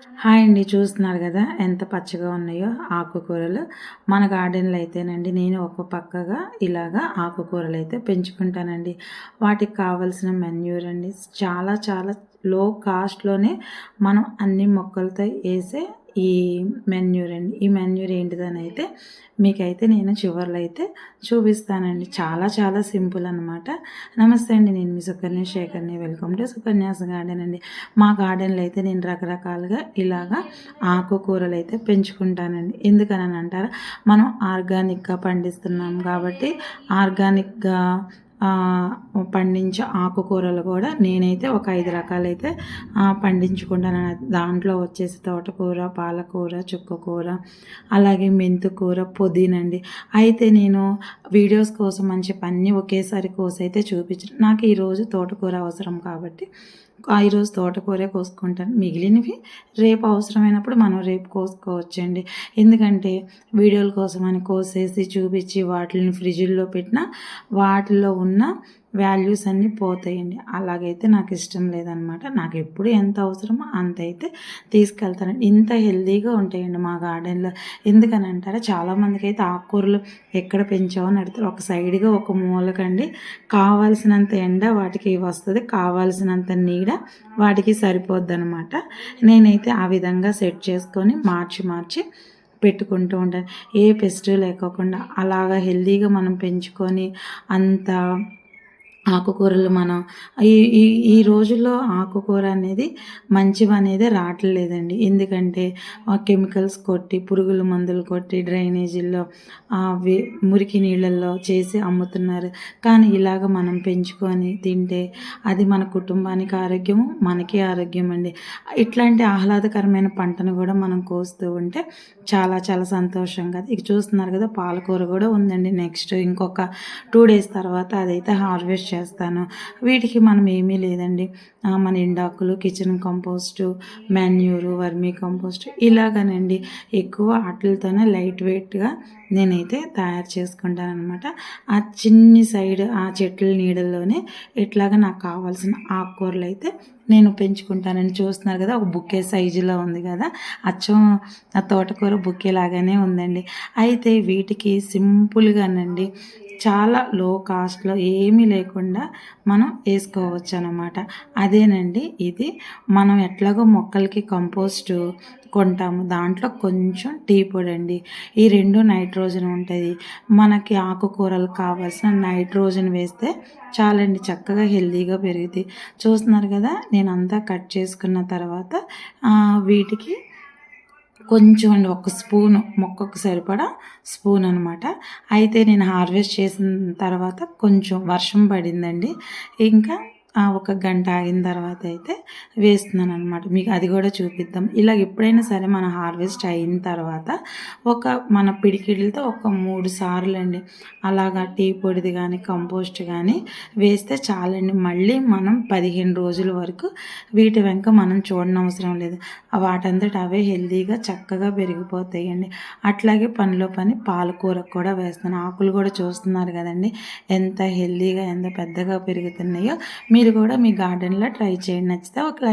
Hi అండి చూస్తున్నారు కదా? ఎంత పచ్చగా ఉన్నాయో ఆకుకూరలు. మన గార్డెన్లో అయితేనండి నేను ఒక పక్కగా ఇలాగా ఆకుకూరలు అయితే పెంచుకుంటానండి. వాటికి కావలసిన మెన్యూర్ అండి చాలా చాలా లో కాస్ట్లోనే మనం అన్ని మొక్కలతో వేసే ఈ మెన్యూర్ అండి ఈ మెన్యూర్ ఏంటిదని అయితే మీకైతే నేను చివర్లో అయితే చూపిస్తానండి. చాలా చాలా సింపుల్ అనమాట నమస్తే అండి. నేను మీ సుకన్య శేఖర్ని. వెల్కమ్ టు సుకన్యాస గార్డెన్ అండి. మా గార్డెన్లో అయితే నేను రకరకాలుగా ఇలాగా ఆకుకూరలు అయితే పెంచుకుంటానండి. ఎందుకని అంటారా? మనం ఆర్గానిక్గా పండిస్తున్నాం కాబట్టి ఆర్గానిక్గా పండించే ఆకుకూరలు కూడా నేనైతే ఒక ఐదు రకాలైతే పండించుకుంటాను. దాంట్లో వచ్చేసి తోటకూర పాలకూర చుక్కకూర అలాగే మెంతుకూర పుదీనండి. అయితే నేను వీడియోస్ కోసం అని చెప్పి అన్నీ ఒకేసారి కోసి అయితే చూపించాను. నాకు ఈరోజు తోటకూర అవసరం కాబట్టి ఈరోజు తోటకూరే కోసుకుంటాను. మిగిలినవి రేపు అవసరమైనప్పుడు మనం రేపు కోసుకోవచ్చండి. ఎందుకంటే వీడియోల కోసం అని కోసేసి చూపించి వాటిని ఫ్రిడ్జ్లో పెట్టిన వాటిలో ఉన్న వాల్యూస్ అన్నీ పోతాయండి. అలాగైతే నాకు ఇష్టం లేదనమాట. నాకు ఎప్పుడు ఎంత అవసరమో అంత అయితే తీసుకెళ్తానండి ఇంత హెల్తీగా ఉంటాయండి మా గార్డెన్లో. ఎందుకని అంటారా? చాలామందికి అయితే ఆకుకూరలు ఎక్కడ పెంచామని అడుగుతారు. ఒక సైడ్గా ఒక మూలకండి. కావాల్సినంత ఎండ వాటికి వస్తుంది. కావాల్సినంత నీడ వాటికి సరిపోద్ది అనమాట నేనైతే ఆ విధంగా సెట్ చేసుకొని మార్చి మార్చి పెట్టుకుంటూ ఉంటాను. ఏ పెస్ట్ లేకోకుండా అలాగా హెల్తీగా మనం పెంచుకొని అంత ఆకుకూరలు మనం ఈ ఈ ఈ రోజుల్లో ఆకుకూర అనేది మంచివి అనేది రావట్లేదండి. ఎందుకంటే కెమికల్స్ కొట్టి పురుగుల మందులు కొట్టి డ్రైనేజీల్లో మురికి నీళ్ళల్లో చేసి అమ్ముతున్నారు. కానీ ఇలాగ మనం పెంచుకొని తింటే అది మన కుటుంబానికి ఆరోగ్యము మనకి ఆరోగ్యం అండి ఇట్లాంటి ఆహ్లాదకరమైన పంటను కూడా మనం కోస్తూ ఉంటే చాలా చాలా సంతోషం కదా ఇక చూస్తున్నారు కదా పాలకూర కూడా ఉందండి. నెక్స్ట్ ఇంకొక టూ డేస్ తర్వాత అదైతే హార్వెస్ట్ చేస్తాను. వీటికి మనం ఏమీ లేదండి. మన ఎండాకులు kitchen compost manure vermicompost ఇలాగనండి. ఎక్కువ వాటితోనే లైట్ వెయిట్గా నేనైతే తయారు చేసుకుంటాను అనమాట ఆ చిన్ని సైడ్ ఆ చెట్ల నీడల్లోనే ఇట్లాగా నాకు కావాల్సిన ఆకుకూరలు అయితే నేను పెంచుకుంటానని చూస్తున్నారు కదా ఒక బుక్కే సైజులో ఉంది కదా. అచ్చం ఆ తోటకూర బుక్కే లాగానే ఉందండి. అయితే వీటికి సింపుల్గానండి చాలా లో కాస్ట్లో ఏమీ లేకుండా మనం వేసుకోవచ్చు అనమాట అదేనండి ఇది మనం ఎట్లాగో మొక్కలకి కంపోస్టు కొంటాము. దాంట్లో కొంచెం టీ పొడి అండి ఈ రెండు నైట్రోజన్ ఉంటుంది. మనకి ఆకుకూరలు కావాల్సిన నైట్రోజన్ వేస్తే చాలండి చక్కగా హెల్దీగా పెరుగుతాయి చూస్తున్నారు కదా నేను అంతా కట్ చేసుకున్న తర్వాత వీటికి కొంచెం అండి ఒక స్పూన్ మొక్కకు సరిపడా స్పూన్ అనమాట అయితే నేను హార్వెస్ట్ చేసిన తర్వాత కొంచెం వర్షం పడిందండి. ఇంకా ఒక గంట ఆగిన తర్వాత అయితే వేస్తున్నాను అనమాట మీకు అది కూడా చూపిద్దాం. ఇలా ఎప్పుడైనా సరే మన హార్వెస్ట్ అయిన తర్వాత ఒక మన పిడికిడిలతో ఒక మూడు సార్లు అండి అలాగా టీ పొడిది కానీ కంపోస్ట్ కానీ వేస్తే చాలండి. మళ్ళీ మనం పదిహేను రోజుల వరకు వీటి వెంక మనం చూడనవసరం లేదు. వాటంతట అవే హెల్తీగా చక్కగా పెరిగిపోతాయండి. అట్లాగే పనిలో పని పాలకూర కూడా వేస్తాను ఆకులు కూడా చూస్తున్నారు కదండి. ఎంత హెల్తీగా ఎంత పెద్దగా పెరుగుతున్నాయో మీ మీరు కూడా మీ గార్డెన్లో ట్రై చేయండి. నచ్చితే ఒక